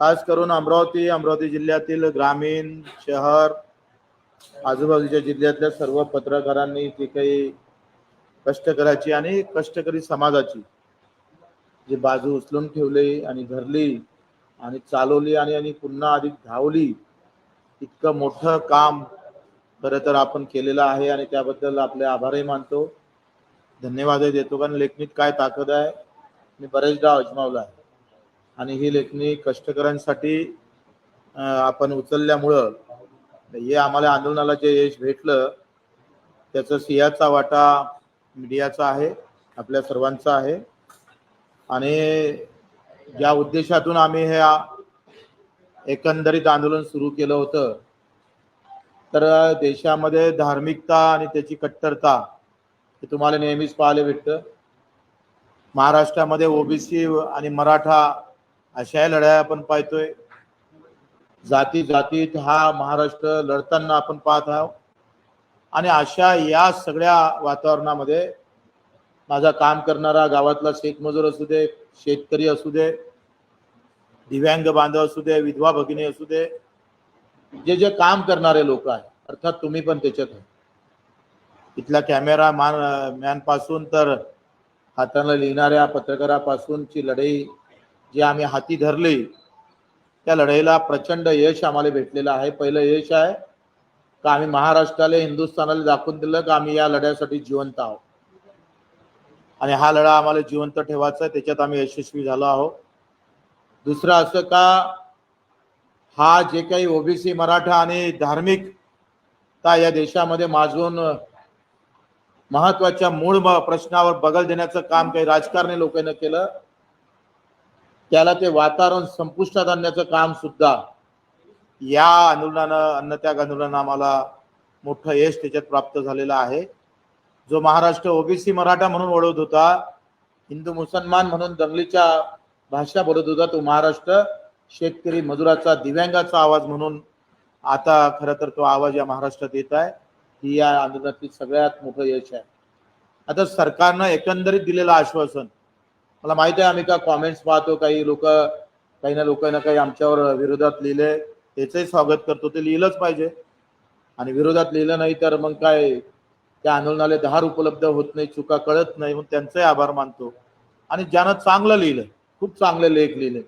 खास करून अमरावती अमरावती जिल्ह्यातील ग्रामीण शहर आजूबाजूच्या जिल्ह्यातल्या सर्व पत्रकारांनी जी काही कष्टकऱ्याची आणि कष्टकरी समाजाची जी बाजू उचलून ठेवली आणि धरली आणि चालवली आणि आणि पुन्हा अधिक धावली इतकं मोठं काम खरं तर आपण केलेलं आहे आणि त्याबद्दल आपले आभारही मानतो. धन्यवादही देतो कारण लेखणीत काय ताकद आहे? मी बरेचदा अजमावला आहे. आणि ही लेखणी कष्टकऱ्यांसाठी आपण उचलल्यामुळं हे आम्हाला आंदोलनाला जे यश भेटलं त्याचं सिंहाचा वाटा मीडियाचा आहे आपल्या सर्वांचा आहे. आणि ज्या उद्देशातून आम्ही हे एकंदरीत आंदोलन सुरू केलं होतं तर देशामध्ये धार्मिकता आणि त्याची कट्टरता हे तुम्हाला नेहमीच पाहायला भेटतं. महाराष्ट्रामध्ये ओबीसी आणि मराठा अशा लढाया आपण पाहतोय. जाती जातीत हा महाराष्ट्र लढताना आपण पाहत आहोत. आणि अशा या सगळ्या वातावरणामध्ये माझा काम करणारा गावातला शेतमजूर असू दे शेतकरी असू दे दिव्यांग बांधव असू दे विधवा भगिनी असू दे जे जे काम करणारे लोक आहेत अर्थात तुम्ही पण त्याच्यात आहे. इथल्या कॅमेरा मान मॅनपासून तर हाताला लिहिणाऱ्या पत्रकारापासूनची लढाई जे आम्ही हाती धरली त्या लढाईला प्रचंड यश आम्हाला भेटलेलं आहे. पहिलं यश आहे का आम्ही महाराष्ट्राला हिंदुस्थानाला दाखवून दिलं का आम्ही या लढ्यासाठी जिवंत आहोत? आणि हा लढा आम्हाला जिवंत ठेवायचा आहे त्याच्यात आम्ही यशस्वी झालो आहोत. दुसरं असं का हा जे काही ओबीसी मराठा आणि धार्मिकता या देशामध्ये माजून महत्त्वाच्या मूळ प्रश्नावर बगल देण्याचं काम काही राजकारणी लोकांनी केलं त्याला ते वातावरण संपुष्टात आणण्याचं काम सुद्धा या आंदोलनानं अन्नत्याग आंदोलनानं आम्हाला मोठं यश त्याच्यात प्राप्त झालेलं आहे. जो महाराष्ट्र ओबीसी मराठा म्हणून ओळखत होता हिंदू मुसलमान म्हणून दंगलीच्या भाषा बोलत होता तो महाराष्ट्र शेतकरी मजुराचा दिव्यांगाचा आवाज म्हणून आता खरं तर तो आवाज या महाराष्ट्रात येत आहे. ही या आंदोलनातील सगळ्यात मोठं यश आहे. आता सरकारनं एकंदरीत दिलेलं आश्वासन मला माहिती आहे आम्ही का कॉमेंट्स पाहतो काही लोक काही ना लोकांना काही आमच्यावर विरोधात लिहिले त्याचंही स्वागत करतो ते लिहिलंच पाहिजे. आणि विरोधात लिहिलं नाही तर मग काय त्या आंदोलनाला धार उपलब्ध होत नाही चुका कळत नाही मग त्यांचाही आभार मानतो. आणि ज्यानं चांगलं लिहिलं खूप चांगले लेख लिहिले.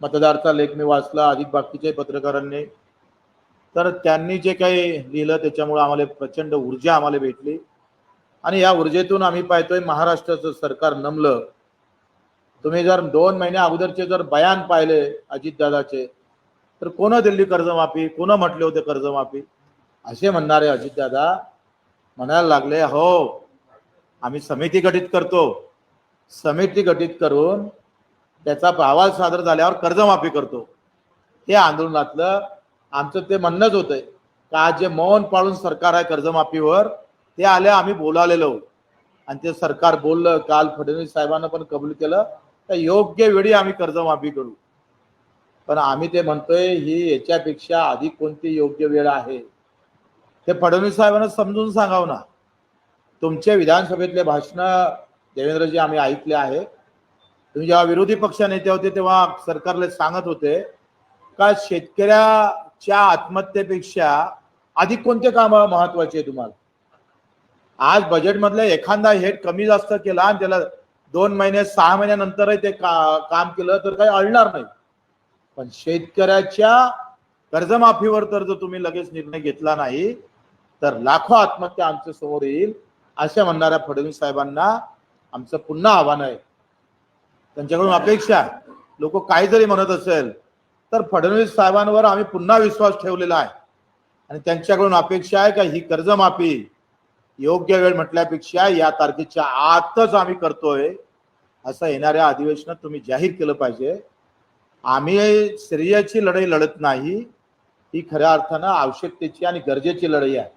मतदारचा लेख मी वाचला अधिक बाकीच्या पत्रकारांनी. तर त्यांनी जे काही लिहिलं त्याच्यामुळे आम्हाला प्रचंड ऊर्जा आम्हाला भेटली. आणि या ऊर्जेतून आम्ही पाहतोय महाराष्ट्राचं सरकार नमलं. तुम्ही जर दोन महिन्या अगोदरचे जर बयान पाहिले अजितदादाचे तर कोण दिल्ली कर्जमाफी कोण म्हटले होते कर्जमाफी? असे म्हणणारे अजितदादा म्हणायला लागले हो आम्ही समिती गठीत करतो. समिती गठीत करून त्याचा अहवाल सादर झाल्यावर कर्जमाफी करतो. हे आंदोलनातलं आमचं ते म्हणणंच होतंय. का जे मौन पाळून सरकार आहे कर्जमाफीवर ते आले आम्ही बोलावलेलो आणि ते सरकार बोललं काल फडणवीस साहेबांना पण कबूल केलं. तर योग्य वेळी आम्ही कर्जमाफी करू. पण आम्ही ते म्हणतोय ही याच्यापेक्षा अधिक कोणती योग्य वेळ आहे? ते फडणवीस साहेबांना समजून सांगावं ना. तुमचे विधानसभेतले भाषण देवेंद्रजी आम्ही ऐकले आहे. तुम्ही जेव्हा विरोधी पक्ष नेते होते तेव्हा सरकारला सांगत होते का शेतकऱ्याच्या आत्महत्येपेक्षा अधिक कोणते काम महत्त्वाचे आहे तुम्हाला? आज बजेटमधला एखादा हेड कमी जास्त केला आणि त्याला दोन महिने सहा महिन्यानंतरही ते का, काम केलं तर काही अडणार नाही. पण शेतकऱ्याच्या कर्जमाफीवर तर जर तुम्ही लगेच निर्णय घेतला नाही तर लाखो आत्महत्या आमच्यासमोर येईल अशा म्हणणाऱ्या फडणवीस साहेबांना आमचं पुन्हा आव्हान आहे. त्यांच्याकडून अपेक्षा लोक काही जरी म्हणत असेल तर फडणवीस साहेबांवर आम्ही पुन्हा विश्वास ठेवलेला आहे. आणि त्यांच्याकडून अपेक्षा आहे का ही कर्जमाफी योग्य वेळ म्हटल्यापेक्षा या तारखेच्या आतच आम्ही करतोय. असं येणाऱ्या अधिवेशनात तुम्ही जाहीर केलं पाहिजे. आम्ही स्त्रियाची लढाई लढत नाही. ही खऱ्या अर्थानं आवश्यकतेची आणि गरजेची लढाई आहे.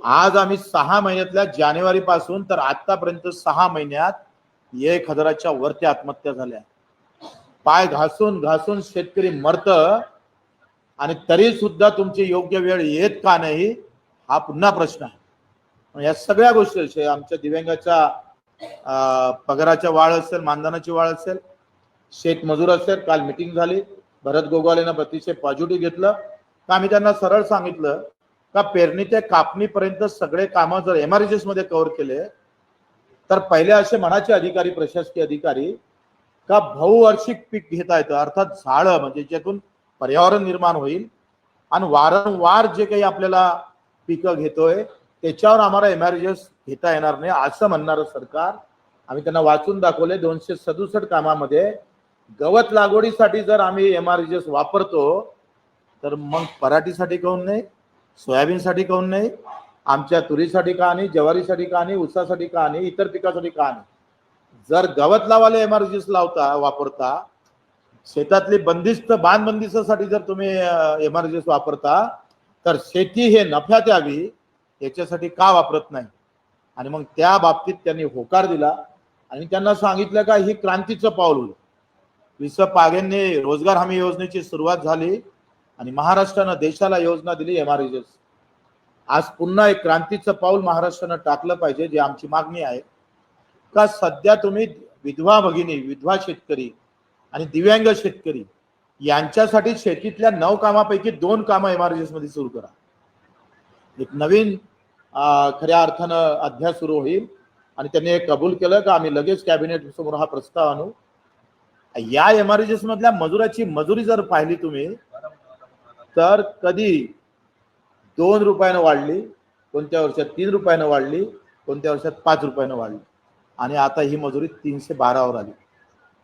आज आम्ही सहा महिन्यातल्या जानेवारी पासून तर आतापर्यंत सहा महिन्यात एक हजाराच्या वरती आत्महत्या झाल्या. पाय घासून घासून शेतकरी मरत आणि तरी सुद्धा तुमची योग्य वेळ येत का नाही हा पुन्हा प्रश्न आहे. या सगळ्या गोष्टी आमच्या दिव्यांगाच्या पगाराच्या वाढ असेल मानधनाची वाढ असेल शेतमजूर असेल काल मिटिंग झाली. भरत गोगावलेनं अतिशय पॉझिटिव्ह घेतलं. का आम्ही त्यांना सरळ सांगितलं का पेरणी ते कापणीपर्यंत सगळे कामं जर एमआरजीएसमध्ये कव्हर केले तर पहिले असे मनाचे अधिकारी प्रशासकीय अधिकारी का बहुवार्षिक पीक घेता येतं अर्थात झाडं म्हणजे ज्यातून पर्यावरण निर्माण होईल. आणि वारंवार जे काही आपल्याला पिकं घेतोय त्याच्यावर आम्हाला एमआरजीएस घेता येणार नाही असं म्हणणारं सरकार. आम्ही त्यांना वाचून दाखवले दोनशे सदुसष्ट कामामध्ये. गवत लागवडीसाठी जर आम्ही एमआरजीएस वापरतो तर मग पराठीसाठी काऊन नाही सोयाबीनसाठी काऊन नाही आमच्या तुरीसाठी का नाही ज्वारीसाठी का नाही ऊसासाठी का नाही इतर पिकासाठी का नाही. जर गवत लावायला एमआरजीएस लावता वापरता शेतातली बंदिस्त बांध बंदिस्तासाठी जर तुम्ही एमआरजीएस वापरता तर शेती हे नफ्यात यावी. याच्यासाठी का वापरत नाही? आणि मग त्या बाबतीत त्यांनी होकार दिला आणि त्यांना सांगितलं का ही क्रांतीचं पाऊल होईल विस पागेंनी रोजगार हमी योजनेची सुरुवात झाली आणि महाराष्ट्रानं देशाला योजना दिली एम आर आज पुन्हा एक क्रांतीचं पाऊल महाराष्ट्रानं टाकलं पाहिजे जी आमची मागणी आहे. का सध्या तुम्ही विधवा भगिनी विधवा शेतकरी आणि दिव्यांग शेतकरी यांच्यासाठी शेतीतल्या नऊ कामापैकी दोन कामं एमआरजीएसमध्ये सुरू करा. एक नवीन खऱ्या अर्थानं अध्याय सुरू होईल. आणि त्यांनी हे कबूल केलं का आम्ही लगेच कॅबिनेट समोर हा प्रस्ताव आणू. या एमआरजीएस मधल्या मजुराची मजुरी जर पाहिली तुम्ही तर कधी दोन रुपयानं वाढली कोणत्या वर्षात तीन रुपयानं वाढली कोणत्या वर्षात पाच रुपयानं वाढली. आणि आता ही मजुरी तीनशे बारावर आली.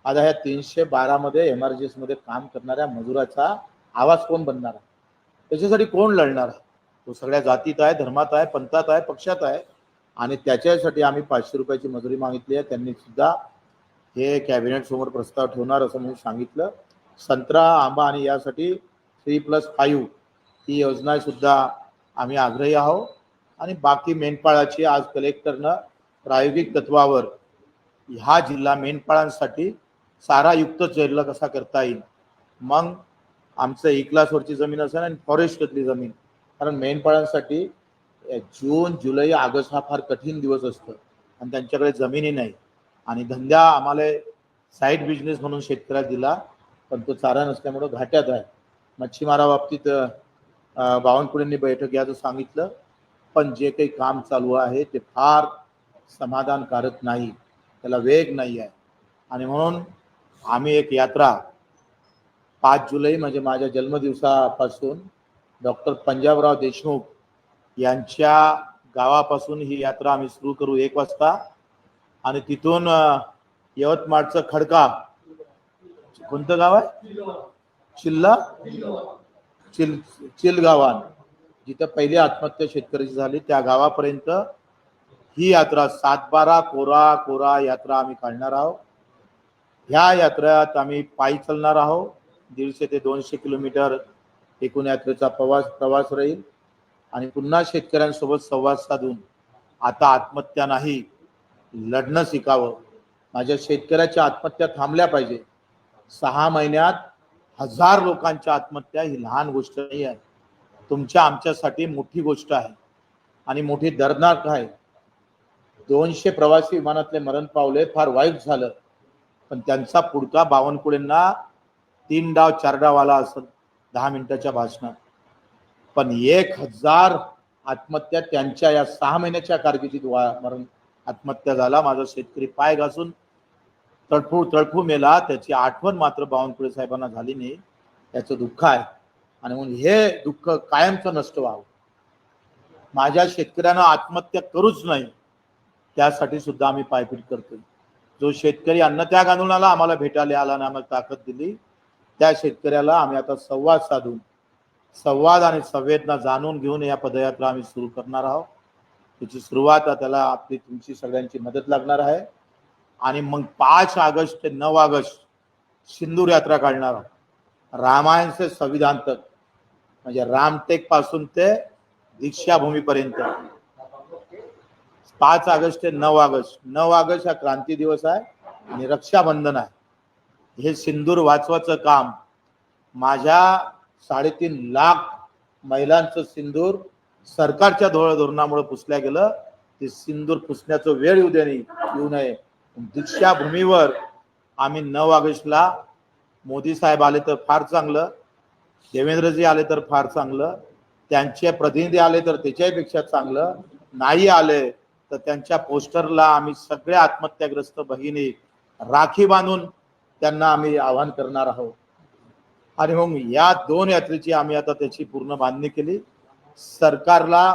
आता ह्या तीनशे बारामध्ये एमआरजीएसमध्ये काम करणाऱ्या मजुराचा आवाज कोण बनणार? आहे त्याच्यासाठी कोण लढणार? आहे तो सगळ्या जातीत आहे धर्मात आहे पंथात आहे पक्षात आहे. आणि त्याच्यासाठी आम्ही पाचशे रुपयाची मजुरी मागितली आहे. त्यांनी सुद्धा हे कॅबिनेट समोर प्रस्ताव ठेवणार असं म्हणून सांगितलं. संत्रा आंबा आणि यासाठी थ्री प्लस फाईव्ह ही योजना सुद्धा आम्ही आग्रही आहोत. आणि बाकी मेंढपाळाची आज कलेक्टरनं प्रायोगिक तत्वावर ह्या जिल्हा मेंढपाळांसाठी चारायुक्त जिल्हा कसा करता येईल. मग आमचं एक जमीन असेल आणि फॉरेस्टमधली जमीन. कारण मेंढपाळांसाठी जून जुलै ऑगस्ट हा फार कठीण दिवस असतो. आणि त्यांच्याकडे जमिनी नाही. आणि धंदा आम्हाला साईड बिझनेस म्हणून शेतकऱ्याला दिला पण तो चारा नसल्यामुळं घाट्यात आहे मच्छीमारा बाबतीत बावनकुळेंनी बैठक याचं सांगितलं. पण जे काही काम चालू आहे ते फार समाधानकारक नाही. त्याला वेग नाही आहे. आणि म्हणून आम्ही एक यात्रा पाच जुलै म्हणजे माझ्या जन्मदिवसापासून डॉक्टर पंजाबराव देशमुख यांच्या गावापासून ही यात्रा आम्ही सुरू करू एक वाजता. आणि तिथून यवतमाळचं खडका. कोणतं गाव आहे? चिल्ला? चिल चिलगावान. जिथं पहिली आत्महत्या शेतकऱ्याची झाली. त्या गावापर्यंत ही यात्रा सातबारा कोरा कोरा यात्रा आम्ही काढणार आहोत. ह्या यात्रेत आम्ही पायी चालणार आहोत. दीडशे ते दोनशे किलोमीटर एकूण यात्रेचा प्रवास प्रवास राहील. आणि पुन्हा शेतकऱ्यांसोबत संवाद साधून आता आत्महत्या नाही लढणं शिकावं. माझ्या शेतकऱ्याच्या आत्महत्या थांबल्या पाहिजे. सहा महिन्यात हजार लोकांच्या आत्महत्या ही लहान गोष्ट नाही आहे. तुमच्या आमच्यासाठी मोठी गोष्ट आहे. आणि मोठी दर्दनाक आहे. दोनशे प्रवासी विमानातले मरण पावले फार वाईट झालं. पण त्यांचा पुडका बावनकुळेंना तीन डाव चार डाव आला असत दहा मिनिटाच्या भाषणात पण एक हजार आत्महत्या त्यांच्या या सहा महिन्याच्या कारकिर्दीत वा मरण आत्महत्या झाला. माझा शेतकरी पाय घासून तळफू तळफू मेला. त्याची आठवण मात्र बावनकुळे साहेबांना झाली नाही. त्याचं दुःख आहे. आणि म्हणून हे दुःख कायमचं नष्ट व्हावं. माझ्या शेतकऱ्यांना आत्महत्या करूच नाही. त्यासाठी सुद्धा आम्ही पायपीट करतोय. जो शेतकरी अन्नत्याग आंदोलनाला आम्हाला भेटायला आला आणि आम्हाला ताकद दिली त्या शेतकऱ्याला आम्ही आता संवाद साधून संवाद आणि संवेदना जाणून घेऊन या पदयात्रा आम्ही सुरू करणार आहोत. त्याची सुरुवात त्याला आपली तुमची सगळ्यांची मदत लागणार आहे. आणि मग पाच ऑगस्ट ते नऊ ऑगस्ट सिंदूर यात्रा काढणार आहोत. रामायणचे संविधान तक म्हणजे रामटेकपासून ते दीक्षाभूमीपर्यंत. पाच ऑगस्ट ते नऊ ऑगस्ट नऊ ऑगस्ट हा क्रांती दिवस आहे आणि रक्षाबंधन आहे. हे सिंदूर वाचवाचं काम माझ्या साडेतीन लाख महिलांचं सिंदूर सरकारच्या धोरण धोरणामुळे पुसल्या गेलं. ते सिंदूर पुसण्याचं वेळ येऊ दे नाही येऊ नये. दीक्षाभूमीवर आम्ही नऊ ऑगस्टला मोदी साहेब आले तर फार चांगलं देवेंद्रजी आले तर फार चांगलं त्यांचे प्रतिनिधी आले तर त्याच्यापेक्षा चांगलं नाही आले तर त्यांच्या पोस्टरला आम्ही सगळ्या आत्महत्याग्रस्त भगिनी राखी बांधून त्यांना आम्ही आवाहन करणार आहोत. आणि मग या दोन यात्रेची आम्ही आता त्याची पूर्ण बांधणी केली. सरकारला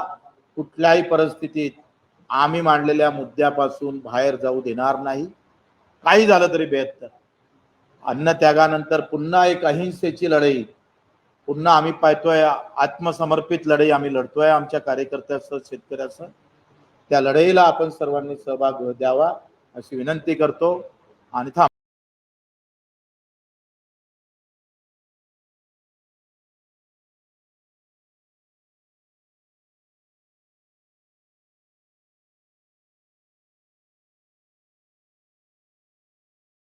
कुठल्याही परिस्थितीत आम्ही मांडलेल्या मुद्द्यापासून बाहेर जाऊ देणार नाही. काही झालं तरी बेहत्तर. अन्न त्यागानंतर पुन्हा एक अहिंसेची लढाई. पुन्हा आम्ही पाहतोय आत्मसमर्पित लढाई आम्ही लढतोय आमच्या कार्यकर्त्यासह शेतकऱ्यासह. त्या लढाईला आपण सर्वांनी सहभाग द्यावा अशी विनंती करतो. आणि थांब.